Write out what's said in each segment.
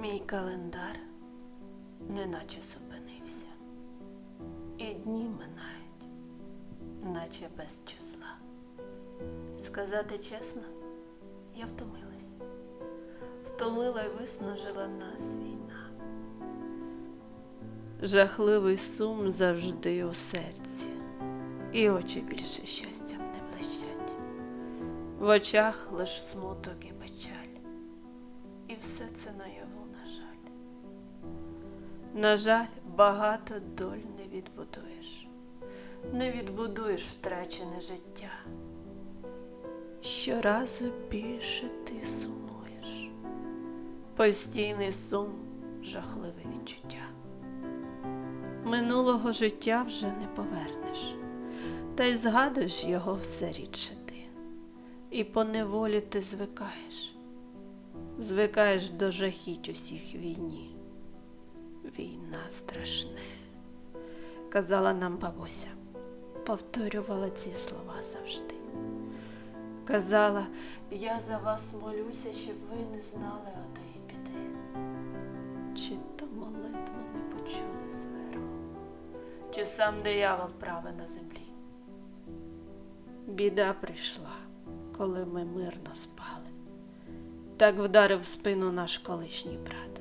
Мій календар неначе зупинився, і дні минають, наче без числа. Сказати чесно, я втомилась, втомила й виснажила нас війна. Жахливий сум завжди у серці, і очі більше щастям не блищать. В очах лиш смуток і печаль. І все це наяву. На жаль, багато доль не відбудуєш, не відбудуєш втрачене життя. Щоразу більше ти сумуєш. Постійний сум, жахливе відчуття. Минулого життя вже не повернеш, та й згадуєш його все рідше ти, і поневолі ти звикаєш звикаєш до жахіть усіх війні. Війна страшне, казала нам бабуся, повторювала ці слова завжди. Казала, я за вас молюся, щоб ви не знали отої біди. Чи то молитву не почули зверху, чи сам диявол праве на землі? Біда прийшла, коли ми мирно спали так вдарив спину наш колишній брат.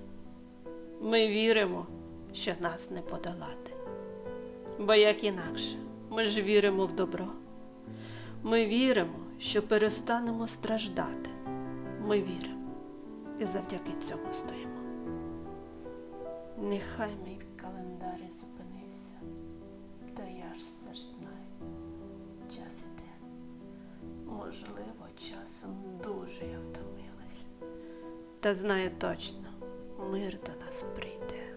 Ми віримо, що нас не подолати. Бо як інакше, ми ж віримо в добро. Ми віримо, що перестанемо страждати. Ми віримо і завдяки цьому стоїмо. Нехай мій календар зупинився, та я ж все ж знаю, час іде. Можливо, часом дуже я втомилась. Та знаю точно, мир до нас прийде.